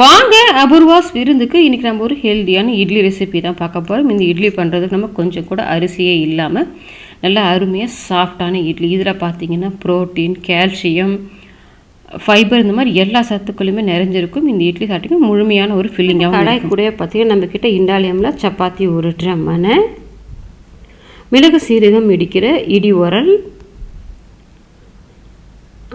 வாங்க அபூர்வாஸ் விருந்துக்கு இன்றைக்கி நம்ம ஒரு ஹெல்த்தியான இட்லி ரெசிபி தான் பார்க்க போகிறோம் இந்த இட்லி பண்ணுறதுக்கு நம்ம கொஞ்சம் கூட அரிசியே இல்லாமல் நல்லா அருமையாக சாஃப்டான இட்லி. இதில் பார்த்தீங்கன்னா ப்ரோட்டீன் கால்சியம் ஃபைபர் இந்த மாதிரி எல்லா சத்துக்களுமே நிறைஞ்சிருக்கும். இந்த இட்லி சாப்பிட்டீங்கன்னா முழுமையான ஒரு ஃபில்லிங்காக கடாய் கூட பார்த்தீங்கன்னா நம்மக்கிட்ட இண்டாலியமில் சப்பாத்தி உருட்டுற மனை மிளகு சீரகம் இடிக்கிற இடி உரல்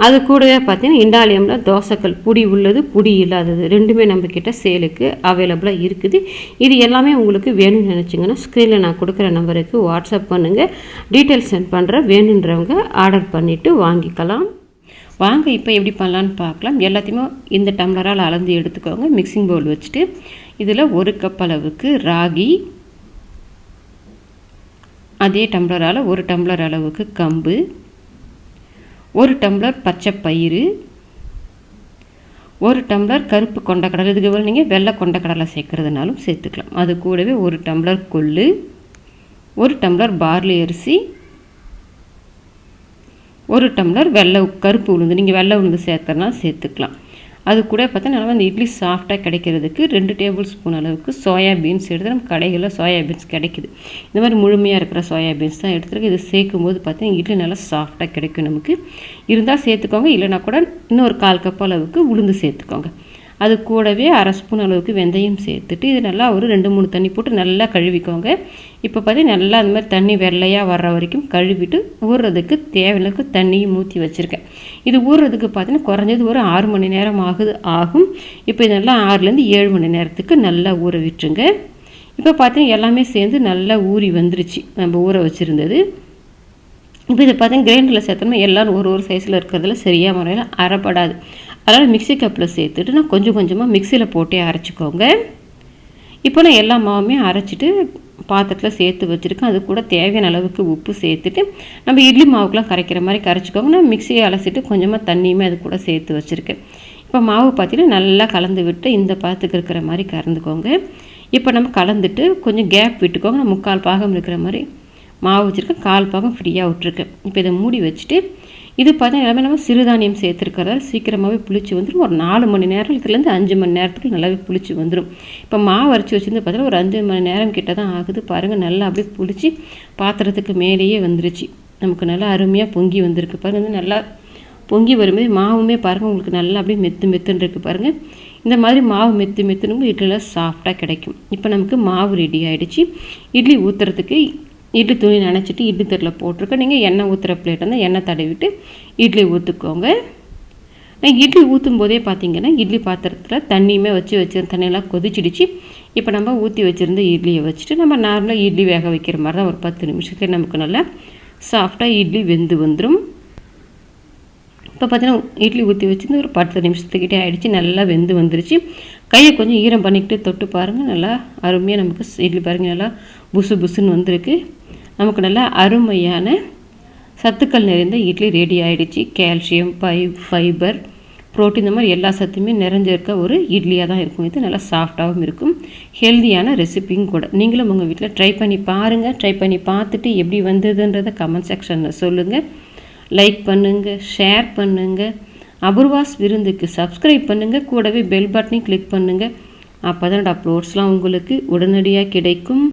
அது கூடவே பார்த்தீங்கன்னா இண்டாலியமில் தோசைக்கல் புடி உள்ளது புடி இல்லாதது. ரெண்டுமே நம்மக்கிட்ட சேலுக்கு அவைலபிளாக இருக்குது. இது எல்லாமே உங்களுக்கு வேணும்னு நினச்சிங்கன்னா ஸ்க்ரீனில் நான் கொடுக்குற நம்பருக்கு வாட்ஸ்அப் பண்ணுங்கள் டீட்டெயில்ஸ் சென்ட் பண்ணுறேன் வேணுன்றவங்க ஆர்டர் பண்ணிவிட்டு வாங்கிக்கலாம். வாங்க இப்போ எப்படி பண்ணலான்னு பார்க்கலாம். எல்லாத்தையுமே இந்த டம்ளரால் அளந்து எடுத்துக்கோங்க. மிக்சிங் பவுல் வச்சுட்டு இதில் ஒரு கப் அளவுக்கு ராகி அதே டம்ளரால் ஒரு டம்ளர் அளவுக்கு கம்பு ஒரு டம்ளர் பச்சை பயிறு ஒரு டம்ளர் கருப்பு கொண்டக்கடலை. இதுக்கு பதில் நீங்கள் வெள்ளை கொண்டக்கடலை சேர்க்குறதுனாலும் சேர்த்துக்கலாம். அது கூடவே ஒரு டம்ளர் கொள்ளு ஒரு டம்ளர் பார்லி அரிசி ஒரு டம்ளர் வெள்ளை கருப்பு உளுந்து. நீங்கள் வெள்ளை உளுந்து சேர்த்தனா சேர்த்துக்கலாம். அது கூட பார்த்தா நல்லா அந்த இட்லி சாஃப்டாக கிடைக்கிறதுக்கு ரெண்டு டேபிள் ஸ்பூன் அளவுக்கு சோயா பீன்ஸ் எடுத்து நம்ம கடைகளில் சோயா பீன்ஸ் கிடைக்குது. இந்த மாதிரி முழுமையாக இருக்கிற சோயா பீன்ஸ் தான் எடுத்துருக்கு இது சேர்க்கும் போது பார்த்தீங்கன்னா இட்லி நல்லா சாஃப்டாக கிடைக்கும் நமக்கு. இருந்தால் சேர்த்துக்கோங்க. இல்லைனா கூட இன்னொரு கால் கப் அளவுக்கு உளுந்து சேர்த்துக்கோங்க. அது கூடவே அரை ஸ்பூன் அளவுக்கு வெந்தயம் சேர்த்துட்டு இது நல்லா ஒரு ரெண்டு மூணு தண்ணி போட்டு நல்லா கழுவிக்கோங்க. இப்போ பார்த்தீங்கன்னா நல்லா அந்த மாதிரி தண்ணி வெள்ளையாக வர்ற வரைக்கும் கழுவிட்டு ஊறுறதுக்கு தேவையான தண்ணியும் ஊற்றி வச்சுருக்கேன். இது ஊறுறதுக்கு பார்த்தீங்கன்னா குறைஞ்சது ஒரு ஆறு மணி நேரம் ஆகுது ஆகும். இப்போ இதெல்லாம் ஆறுலேருந்து ஏழு மணி நேரத்துக்கு நல்லா ஊற விட்டுருங்க. இப்போ பார்த்தீங்கன்னா எல்லாமே சேர்ந்து நல்லா ஊறி வந்துருச்சு நம்ம ஊற வச்சுருந்தது. இப்போ இதை பார்த்தீங்கன்னா கிரைண்டரில் சேர்த்தோம்னா எல்லோரும் ஒரு ஒரு சைஸில் இருக்கிறதுல சரியாக முறையில் அறப்படாது அதனால் மிக்சி கப்பில் சேர்த்துட்டு நான் கொஞ்சம் கொஞ்சமாக மிக்சியில் போட்டே அரைச்சிக்கோங்க. இப்போ நான் எல்லா மாவுமே அரைச்சிட்டு பாத்திரத்தில் சேர்த்து வச்சுருக்கேன். அது கூட தேவையான அளவுக்கு உப்பு சேர்த்துட்டு நம்ம இட்லி மாவுக்கெலாம் கரைக்கிற மாதிரி கரைச்சிக்கோங்க. நான் மிக்சியை அலசிட்டு கொஞ்சமாக தண்ணியுமே அது கூட சேர்த்து வச்சுருக்கேன். இப்போ மாவு பார்த்தீங்கன்னா நல்லா கலந்து விட்டு இந்த பாத்துக்கு இருக்கிற மாதிரி கறந்துக்கோங்க. இப்போ நம்ம கலந்துட்டு கொஞ்சம் கேப் விட்டுக்கோங்க. முக்கால் பாகம் இருக்கிற மாதிரி மாவு வச்சுருக்கேன். கால் பாகம் ஃப்ரீயாக விட்ருக்கேன் இப்போ இதை மூடி வச்சுட்டு இது பார்த்தா எல்லாமே நம்ம சிறுதானியம் சேர்த்துருக்கிறதால சீக்கிரமாகவே புளிச்சு வந்துடும் ஒரு நாலு மணி நேரம் இதுலேருந்து அஞ்சு மணி நேரத்துக்கு நல்லாவே புளிச்சு வந்துடும் இப்போ மாவு அரைச்சி வச்சுருந்து பார்த்தீங்கன்னா ஒரு அஞ்சு மணி நேரம் கிட்ட தான் ஆகுது. பாருங்கள் நல்லா அப்படியே புளிச்சு பாத்திரத்துக்கு மேலேயே வந்துருச்சு. நமக்கு நல்லா அருமையாக பொங்கி வந்திருக்கு. பாருங்கள் வந்து நல்லா பொங்கி வரும்போது மாவுமே பாருங்கள் உங்களுக்கு நல்லா அப்படியே மெத்து மெத்துன்னு இருக்குது பாருங்கள் இந்த மாதிரி மாவு மெத்து மெத்துனுங்க இட்லியில் சாஃப்டாக கிடைக்கும். இப்போ நமக்கு மாவு ரெடி ஆகிடுச்சு இட்லி ஊற்றுறதுக்கு இட்லி துணி நினச்சிட்டு இட்லி தட்டில் போட்டிருக்கேன் நீங்கள் எண்ணெய் ஊற்றுற பிளேட் வந்து எண்ணெய் தடவிட்டு இட்லி ஊற்றுக்கோங்க நான் இட்லி ஊற்றும் போதே பார்த்தீங்கன்னா இட்லி பாத்திரத்தில் தண்ணியுமே வச்சு வச்சுருந்த தண்ணியெல்லாம் கொதிச்சிடுச்சு. இப்போ நம்ம ஊற்றி வச்சுருந்த இட்லியை வச்சுட்டு நம்ம நார்மலாக இட்லி வேக வைக்கிற மாதிரி தான் ஒரு பத்து நிமிஷத்துக்கு நமக்கு நல்லா சாஃப்டாக இட்லி வெந்து வந்துடும் இப்போ பார்த்தீங்கன்னா இட்லி ஊற்றி வச்சுருந்து ஒரு பத்து நிமிஷத்துக்கிட்டே ஆகிடுச்சு நல்லா வெந்து வந்துருச்சு. கையை கொஞ்சம் ஈரம் பண்ணிக்கிட்டு தொட்டு பாருங்கள் நல்லா அருமையாக நமக்கு இட்லி பாருங்கள் நல்லா புசு புசுன்னு வந்திருக்கு. நமக்கு நல்லா அருமையான சத்துக்கள் நிறைந்த இட்லி ரெடி ஆகிடுச்சு கால்சியம் பை ஃபைபர் ப்ரோட்டீன் இந்த மாதிரி எல்லா சத்துமே நிறைஞ்சிருக்க ஒரு இட்லியாக தான் இருக்கும். இது நல்லா சாஃப்டாகவும் இருக்கும். ஹெல்த்தியான ரெசிபியும் கூட. நீங்களும் உங்கள் வீட்டில் ட்ரை பண்ணி பாருங்கள் ட்ரை பண்ணி பார்த்துட்டு எப்படி வந்ததுன்றதை கமெண்ட் செக்ஷனில் சொல்லுங்கள் லைக் பண்ணுங்கள் ஷேர் பண்ணுங்கள் அபூர்வாஸ் விருந்துக்கு சப்ஸ்கிரைப் பண்ணுங்கள் கூடவே பெல் பட்டனையும் கிளிக் பண்ணுங்கள் அப்போ தான் அப்லோட்ஸ்லாம் உங்களுக்கு உடனடியாக கிடைக்கும்.